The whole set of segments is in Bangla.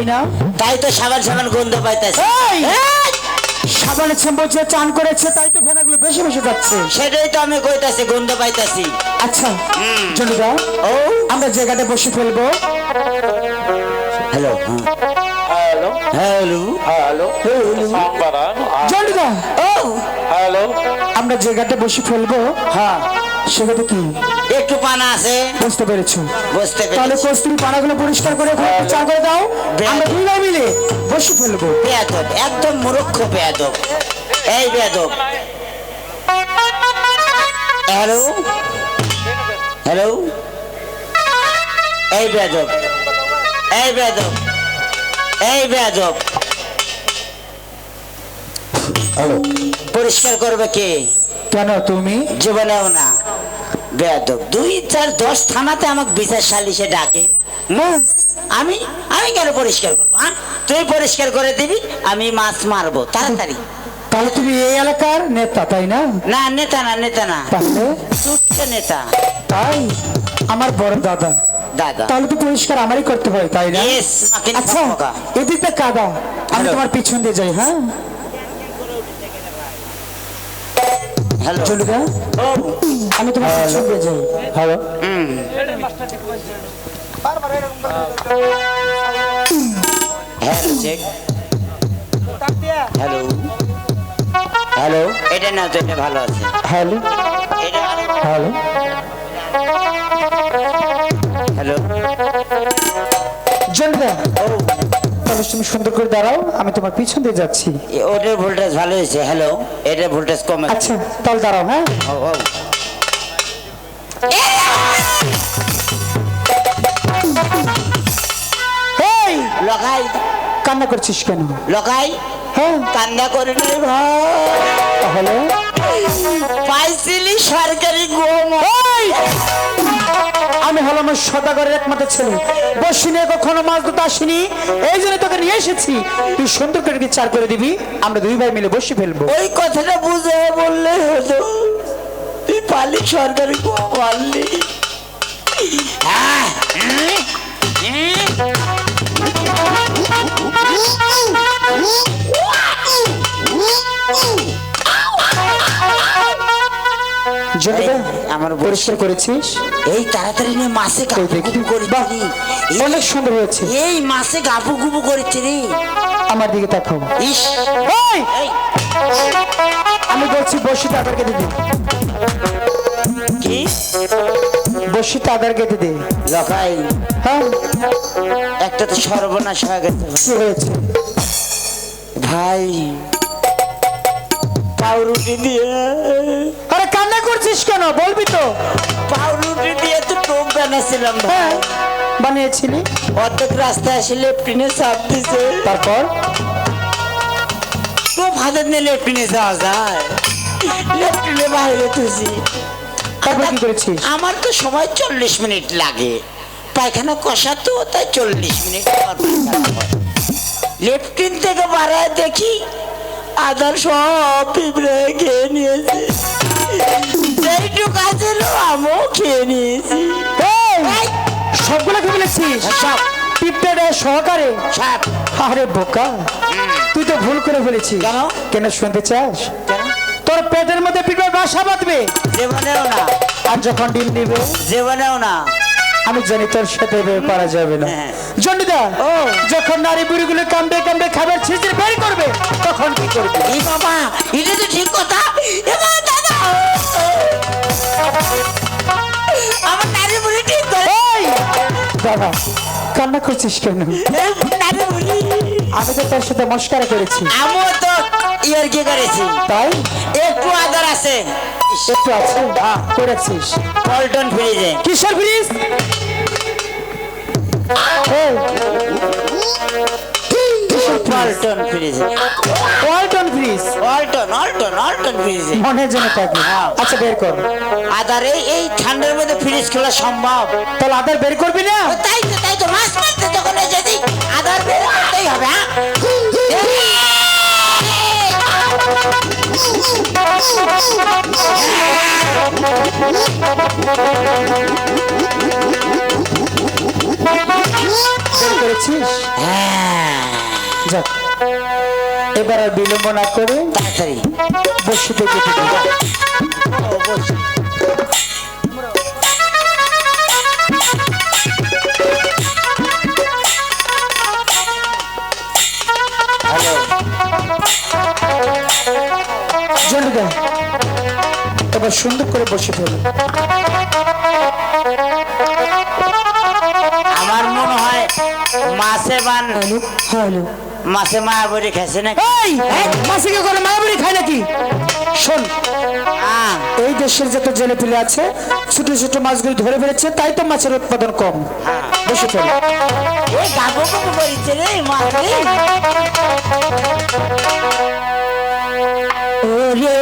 তাই না? তাই তো সাবান সাবান গন্ধ পাইতেছে। এই! সাবানের শ্যাম্পু যে চান করেছে তাই তো ফেনাগুলো বেশি বেশি যাচ্ছে। সেটাই তো আমি কইতাছি গন্ধ পাইতাছি। আচ্ছা জলিদা ও। আমরা জায়গাটা বসে ফেলব। Hello hello. হ্যালো। হ্যালো। সাম্বারান জলিদা ও। হ্যালো আমরা জায়গাটা বসে ফেলব হ্যাঁ। সেখানে কি? একটু পানা আছে। বুঝতে পেরেছ। বুঝতে তাহলে কস্তুরি পানাগুলো পরিষ্কার করে চা করে দাও। আমরা মিলে বসে ফেলব। বেয়াদব একদম মূর্খ বেয়াদব। এই বেয়াদব। হ্যালো? হ্যালো? এই বেয়াদব। এই বেয়াদব। এই বেয়াদব। হ্যালো। পরিষ্কার করবে কে? কেন তুমি? জীবনেও না। বেয়াদব দুই চার দশ থানাতে আমাকে বিচার সালিশে ডাকে। আমি আমি কেন পরিষ্কার করব হ্যাঁ? তুই পরিষ্কার করে দিবি আমি মাছ মারবো তাড়াতাড়ি। তাহলে তুমি এই এলাকার নেতা তাই না? না নেতা না নেতা না। নেতা। তাই? আমার বড় দাদা। দাদা। তাহলে তো পরিষ্কার আমারই করতে হয় তাই না? আচ্ছা। এদিকটা কাদা। আমি তোমার পিছন দিয়ে যাই হ্যাঁ? হ্যালো চলুদা ও আমি তোমার দিয়ে যাই। Hello hmm hello check hello hello এটা না তো এটা ভালো আছে। হ্যালো এটা হ্যালো হ্যালো জলদা ও তাহলে তুমি সুন্দর করে দাঁড়াও আমি তোমার পিছন দিয়ে যাচ্ছি। ওটার ভোল্টেজ ভালো হয়েছে হ্যালো এটার ভোল্টেজ কম আচ্ছা তাহলে দাঁড়াও হ্যাঁ? ও ও এই লগাই কান্না করছিস কেন? লগাই হ্যাঁ। কান্না করে নে। ভাই তাহলে পাইছিলি সরকারি গম। আমি হলাম সদাগরের একমাত্র ছেলে। বসিনে কখনো মাছ ধরতে আসিনি। এই জন্য তোকে নিয়ে এসেছি। তুই সুন্দর করে বিচার করে দিবি। আমরা দুই ভাই মিলে বসে ফেলব। ওই কথাটা বুঝে বললে হতো। তুই পালি সরকারি গম আনলি আমার পরিষ্কার করেছিস? এই তাড়াতাড়ি নিয়ে মাসে। গাপু করে। অনেক সুন্দর হয়েছে। এই মাসে গুপু করেছে রে। আমার দিকে তাকাও। ইস। আমি বলছি বসি তাদের কেটে দে। কি? বসি তাদের কেটে দে। লখাই হ্যাঁ। একটা তো সর্বনাশ হয়ে গেছে। কি হয়েছে? ভাই পাউরুটি দিয়ে করছিস কেন? বলবি তো। পাউরুটি দিয়ে তো টোপ বানাচ্ছিলাম ভাই। হ্যাঁ বানিয়েছিলি? অর্ধেক রাস্তায় আসে লেফটিনে চাপ দিছে। তারপর? টোপ হাতে নিয়ে লেফটিনে যাওয়া যায়। লেফটিনে বাইরে তুছি তারপর কি করেছিস? আমার তো সময় চল্লিশ মিনিট লাগে। পায়খানা কষা তো তাই চল্লিশ মিনিট। লেফটিন থেকে বাড়ায় দেখি আদার সব পিঁপড়ে খেয়ে নিয়েছে। আমিও খেয়ে নিয়েছি। সবগুলো পিঁপড়ে সহকারে। আরে বোকা তুই তো ভুল করে ফেলেছিস। কেন? কেন শুনতে চাস? তোর পেটের মধ্যে পিঁপড়ে বাসা বাঁধবে। জীবনেও না। আর যখন ডিম দিবে? জীবনেও না। আমি জানি তোর সাথে পারা যাবে না। হ্যাঁ। জন্ডিদা ও। যখন নারী বুড়িগুলো কামড়ে কামড়ে খাবার ছিঁচড়ে বের করবে তখন কি করবে? বাবা এটা তো ঠিক কথা। আমার নারী বুড়ি ঠিক করে এই! কান্না করছিস কেন? নারী বুড়ি আমি তো তোর সাথে মস্কারা করেছি। আমিও তো ইয়ার কি করেছি। তাই? একটু আদর আছে। একটু আছে? করেছিস। পল্টন ফ্রিজে কিসের fridge Walton fridge Walton fridge Walton Walton Walton fridge মনে জন্য থাকবে হ্যাঁ। আচ্ছা বের কর। আদারে এই ঠান্ডার মধ্যে ফ্রিজ খোলা সম্ভব। তাহলে আদার বের করবি না? তাই তো তাই তো মাছ মারতে যখন যদি আদার বের করতেই হবে হ্যাঁ? করেছিস? হ্যাঁ। যাক। এবার আর বিলম্ব না করে তাড়াতাড়ি বসিতে এবার সুন্দর করে বসে ফেলো মাসে হলো মাসে খাইছে নাকি? এই মাসে কি করে খায় নাকি? এই দেশের যত জেলে পেলে আছে ছোট ছোট মাছগুলি ধরে ফেলেছে তাই তো মাছের উৎপাদন কম। হ্যাঁ। বসে ফেলে ওরে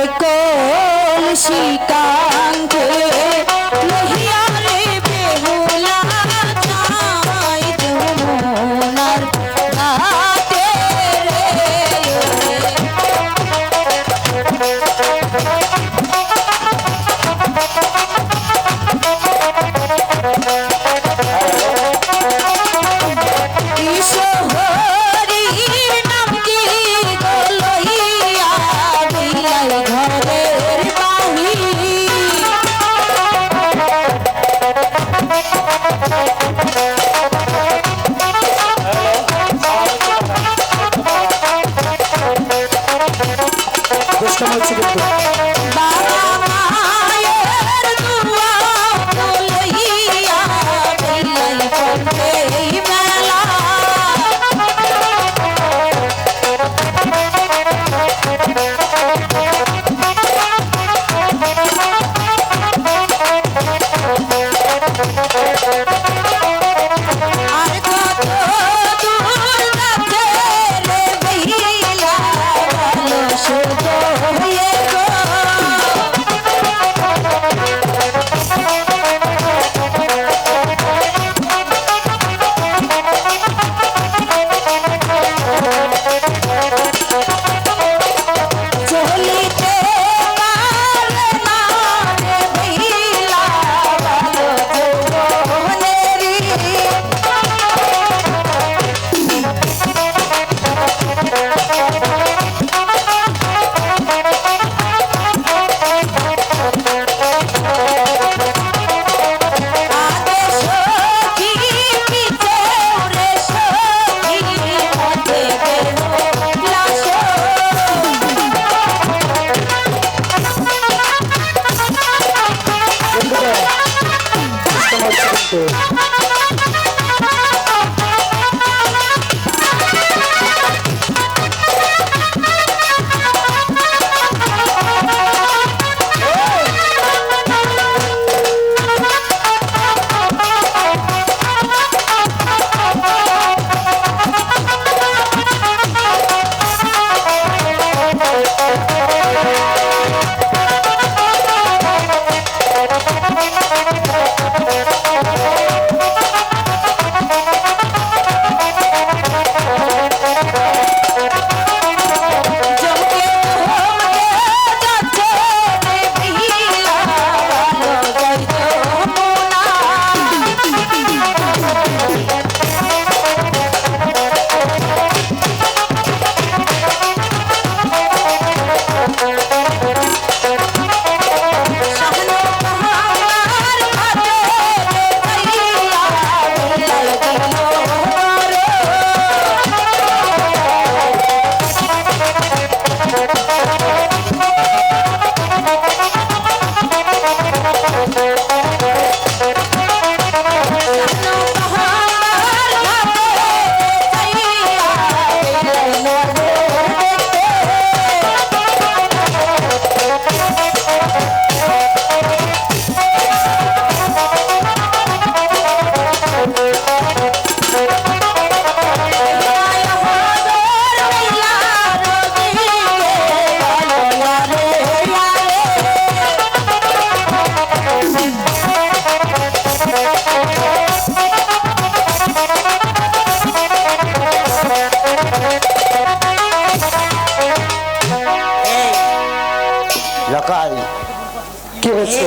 কি হয়েছে?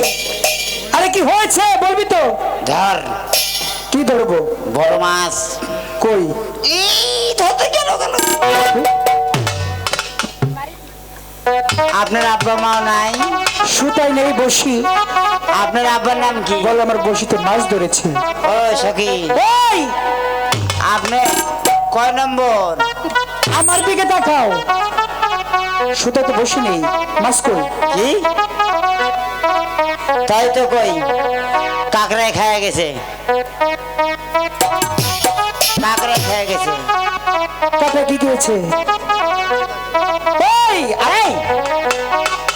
আরে কি হয়েছে? বলবি তো। ধর। কি ধরবো? বড় মাছ। কই? ধরতে গেল গেল আপনার আব্বা মাও নাই? সুতাই নেই বসি। আপনার আব্বার নাম কি? বল আমার বসিতে মাছ ধরেছে। ও সখি। ওই আপনি কয় নম্বর? আমার দিকে দেখাও সুতাই তো বসি নেই কই? কি? তাই তো কই কাকড়ায় খায়া গেছে। কাকড়ায় খায়া গেছে। কাকা কি খেয়েছে এই এই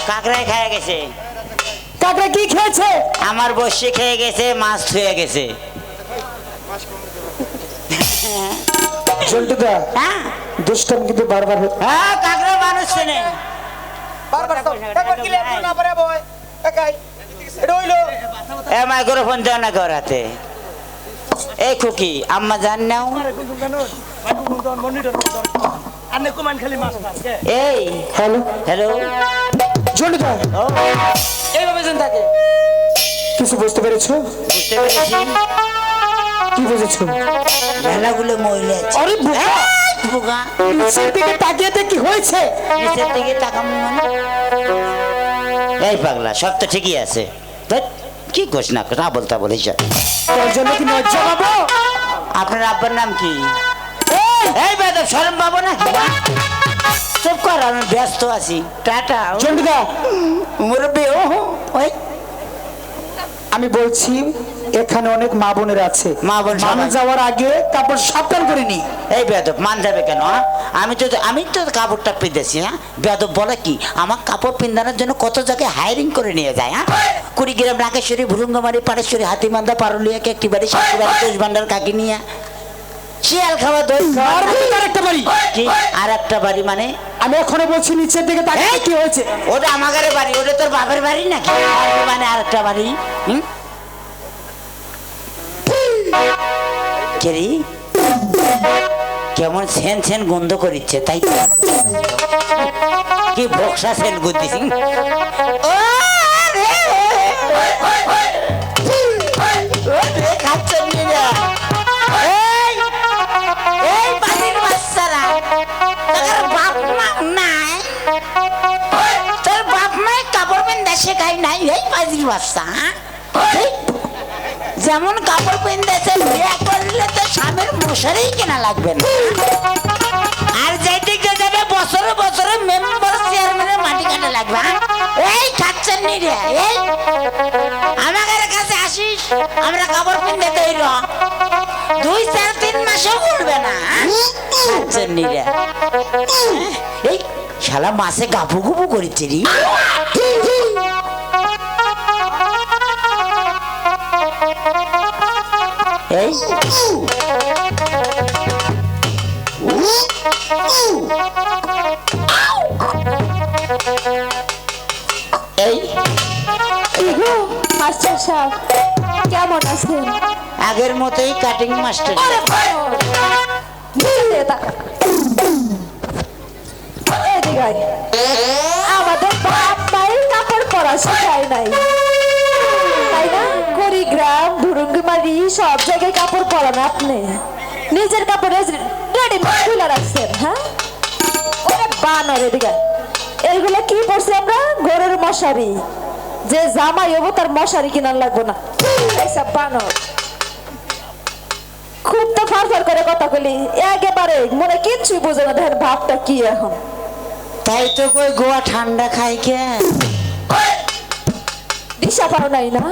কাকড়ায় খায়া গেছে। কাকা কি খেয়েছে? আমার বসে খেয়ে গেছে মাছ থুয়ে গেছে। জন্টুদা হ্যাঁ? দুষ্টাম কিন্তু বারবার হ্যাঁ কাকড়া মানুষ চেনে এ মাইক্রোফোন দেও না ঘর হাতে এই খুকি আম্মা জান নাও এই। হ্যালো? হ্যালো? জন্টুদা এইভাবে যেন থাকে? কিছু বুঝতে পেরেছ? বুঝতে পেরেছি। কি বুঝেছ? মেলাগুলো মহিলা আরে বোকা বোকা, নিচের দিকে তাকিয়ে দেখ হয়েছে? নিচের দিকে তাকাম মানে? এই পাগলা সব তো ঠিকই আছে। কি কোস না না বলতা বলিস তোর জন্য কি লজ্জা পাবো? আপনার আব্বার নাম কি? এই! বেদব শরম পাবো না? চুপ কর আমি ব্যস্ত আছি। টাটা। মুরব্বী ও ওই। আমি বলছি এখানে অনেক মা বোনের আছে। মা বোন। মানুষ যাওয়ার আগে কাপড় সাবধান করে নি এই বেদব মান যাবে কেন হ্যাঁ? আমি তো আমি তো কাপড়টা পিঁধেছি হ্যাঁ? বেদব বলে কি আমার কাপড় পিন্ধানোর জন্য কত জায়গায় হায়ারিং করে নিয়ে যায় হ্যাঁ? কুড়িগ্রাম নাগেশ্বরী ভুরুঙ্গমারি পাড়েশ্বরী হাতিমান্দা পারুলিয়াকে একটি বাড়ি সাতটি বাড়ি দোষ ভান্ডার কাকি নিয়ে? শিয়াল খাওয়া দই আর একটা বাড়ি? কি? আর একটা বাড়ি মানে? আমি এখনও বলছি নিচের দিকে তাকিয়ে! কি হয়েছে? ওটা আমাদের বাড়ি ওটা তোর বাপের বাড়ি নাকি? মানে আর একটা বাড়ি হুম? কেরি কেমন সেন সেন গন্ধ করিচ্ছে, তাই? কি বক্সা সেন মা নাই। তোর বাপ মায়ের কাপড় পেন্দা শেখাই নাই, এই বাজির বাচ্চা হ্যাঁ? যেমন কাপড় পেন্দাছে বিয়ে করলে তো স্বামীর মশারি কেনা লাগবে না। আর যেদিকে যাবে, বছরে বছরে মেম্বার চেয়ারম্যানের মাটি কাটা লাগবে হ্যাঁ? এই খাচ্ছেন নি রে, এই। আমাদের কাছে আসিস, আমরা কাপড় পিনতে তৈর দুই চার তিন মাসেও উঠবে না হ্যাঁ? খাচ্ছেন নি রে। এই শালা মাসে গাপু গুপু করেছে রে। কেমন আছেন আগের মতোই কাটিং মাস্টার। আমাদের বাপ মায়ের কাপড় পরা শেখায় নাই। কুড়িগ্রাম ধুরুঙ্গিমারি সব জায়গায় কাপড় পরান আপনি। নিজের কাপড় রেডিমেড খুলে রাখছেন হ্যাঁ? ওরে বানর এদিকে। এগুলো কি পড়ছি আমরা? গরুর মশারি। যে জামাই হব তার মশারি কিনার লাগবো না। এইসব বানর। খুব তো ফারফার করে কথা বলি। একেবারে মনে কিচ্ছুই বুঝে না দেখেন ভাবটা কি এখন। তাই তো কই গোয়া ঠান্ডা খাই কে? দিশা পাও নাই না?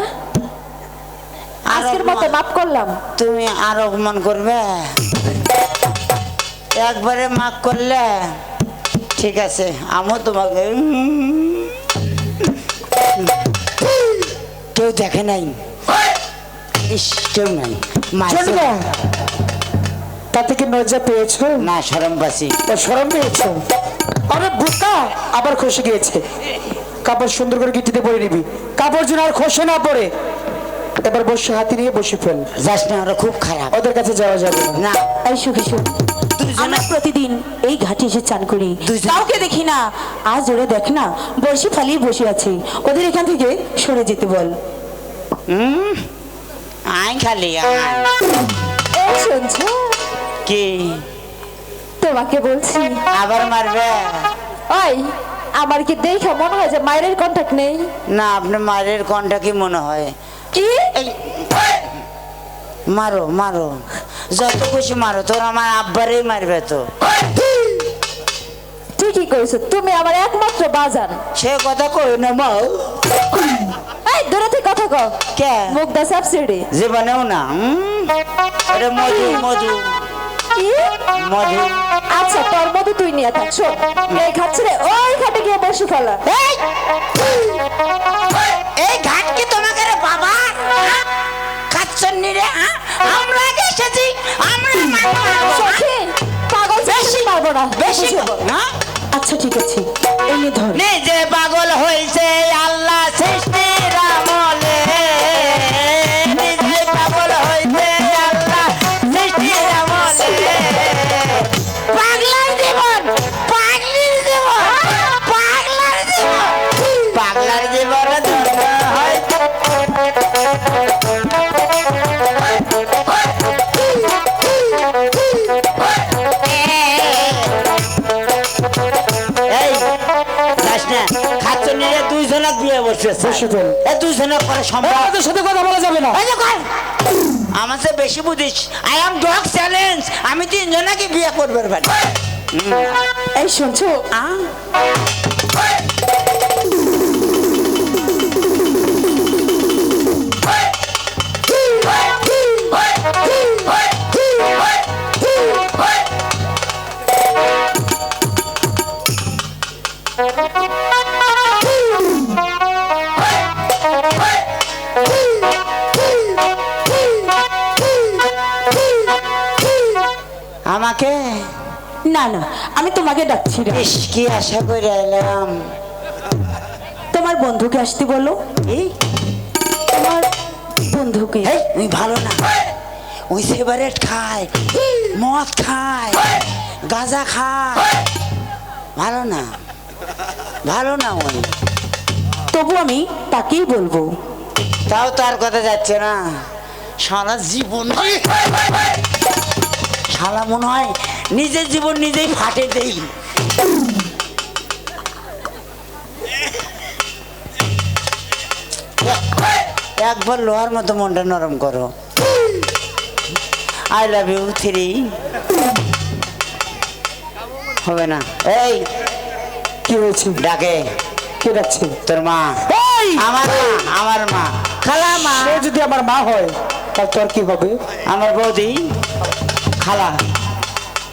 আজকের মতো মাফ করলাম। তুমি আর অপমান করবে? একবারে মাফ করলে? ঠিক আছে আমিও তোমাকে কেউ দেখে নাই। ইস কেউ নাই। মাঝে- জন্টুদা তাতে কি লজ্জা পেয়েছ? না সরম ও সরম পেয়েছ? আরে বোকা! আবার খসে গিয়েছে। কাপড় সুন্দর করে গিটিতে পরে নিবি। কাপড় যেন আর খসে না পড়ে। এবার বসে হাতি নিয়ে বসে ফেল। যাস না ওরা খুব খারাপ। ওদের কাছে যাওয়া যাবে না। এই সুখী সুখ আমরা প্রতিদিন এই ঘাটে এসে চান করি। কাউকে দেখি না। আজ ওরা দেখ না বসে ফালিয়ে বসে আছে। ওদের এখান থেকে সরে যেতে বল। আয় খালি শুনছো? কি? তোমাকে বলছি। আবার মারবে? ওই আমার কি দেখে মনে হয় যে মায়ের কন্টাক্ট নেই? না আপনি মারের কণ্ঠা কি মনে হয়। কি এই, মারো মারো। যত খুশি মারো তোর আমার আব্বারই মারবে তো। ঠিকই করেছ তুমি আমার একমাত্র বাজান। সে কথা কই না মা এই দূরে থেকে কথা কও। কে? মুগ্ধা সাবসিডি। জীবনেও না এটা মধু মধু। কি? মধু। আচ্ছা তোর মতো তুই নিয়ে থাক শোন। এই খাচ্ছে রে ওই খাটে গিয়ে বসে ফেলা। এই! এই ঘাট কি তোমাকে রে বাবা? খাচ্ছন্নি রে হ্যাঁ? আমরা আগে এসেছি আমরা? সখী পাগল বেশি পারব না বেশি? হ্যাঁ? আচ্ছা ঠিক আছে এনে ধর নিজে পাগল হয়েছে আল্লাহ সৃষ্টির বসেছে বসে ফেল। এ দুইজনক করে সম্ভব। আমাদের সাথে কথা বলা যাবে না। এই যে কর। আমার চেয়ে বেশি বুঝিস আই এম ডগ চ্যালেঞ্জ আমি তিনজনকে বিয়ে করবার পারি এই শুনছো? আমাকে? না না আমি তোমাকে ডাকছি না ইস কি আশা করে এলাম। তোমার বন্ধুকে আসতে বলো। এই তোমার বন্ধুকে। এই ওই ভালো না। ওই সিগারেট খায় মদ খায় গাঁজা খায়। ভালো না। ভালো না ওই। তবু আমি তাকেই বলব। তাও তার কথা যাচ্ছে না। সারা জীবন শালা মনে হয় নিজের জীবন নিজেই ফাটে দেই। একবার লোহার মতো মনটা নরম করো। আই লাভ ইউ থ্রি হবে না। এই কি হয়েছে? ডাকে। কে ডাকছে? তোর মা। আমার মা আমার মা। খালা মা যদি আমার মা হয় তাহলে তোর কি হবে? আমার বৌদি। খালা।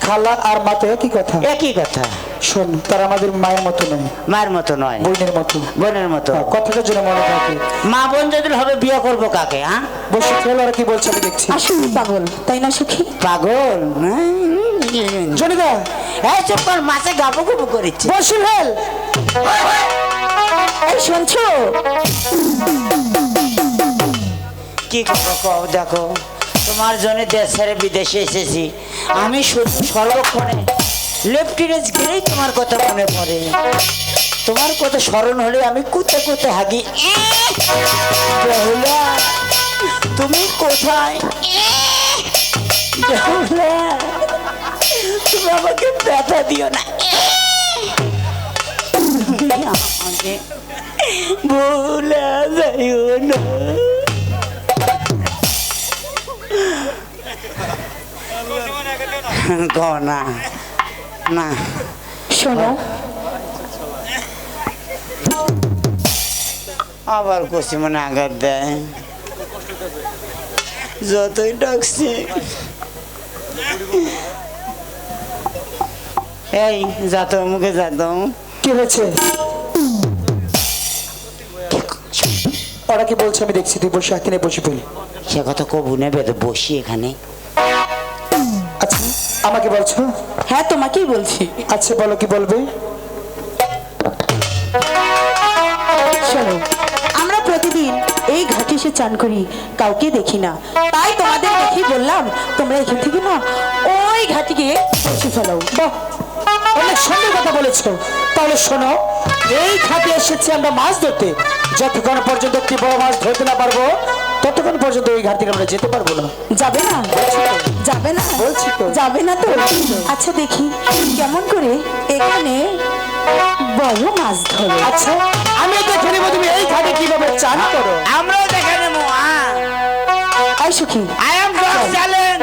খালা আর মা তো একই কথা? একই কথা। শোন তার আমাদের মায়ের মতো নয়। মায়ের মতো নয়। বোনের মতো। বোনের মতো। হ্যাঁ, কথাটা যেন মনে থাকে। মা বোন যদি হবে বিয়ে করব কাকে হ্যাঁ? বসে ফেল ওরা কি বলছে আমি দেখছি। আসলে পাগল। তাই না সুখী? পাগল? জনিদা এই চুপ কর মাছে গাবো গুবো করেছে বসে ফেল। এই শুনছো? কি দেখো। তোমার জন্য দেশ ছেড়ে বিদেশে এসেছি। আমি শুধু সর্বক্ষণে লেফটিনেন্স গেলেই তোমার কথা মনে পড়ে। তোমার কথা স্মরণ হলে আমি কুতে কুতে হাগি? তুমি কোথায়? তুমি আমাকে ব্যথা দিও না। ভুলে যাইও না। না শোনো। আবার কষি মনে আঘাত দেয়। যতই ডাকছি। এই যাতো মুখে যাতো কি হয়েছে? ওরা কি বলছে আমি দেখছি তুই বসে এখানে বসে ফেল সে কথা কবু নেবে তো বসি এখানে। আমাকে বলছো? হ্যাঁ তোমাকেই বলছি। আচ্ছা বলো কি বলবে? শোনো আমরা প্রতিদিন এই ঘাটে এসে চান করি কাউকে দেখি না। তাই তোমাদের দেখি বললাম তোমরা এখান থেকে না ওই ঘাটে গিয়ে বসে ফেলো। বাহ! অনেক সুন্দর কথা বলেছ। তাহলে শোনো এই ঘাটে এসেছি আমরা মাছ ধরতে। যতক্ষণ পর্যন্ত একটি বড় মাছ ধরতে না পারব ততক্ষণ পর্যন্ত এই ঘাট থেকে আমরা যেতে পারব না? যাবে না? যাবে না? বলছি তো। যাবে না তো? আচ্ছা দেখি কেমন করে এখানে বড় মাছ ধরো। আচ্ছা আমি দেখে নেব তুমি এই ঘাটে কীভাবে চান করো। আমরাও দেখে নেব আয় সুখী। I am challenge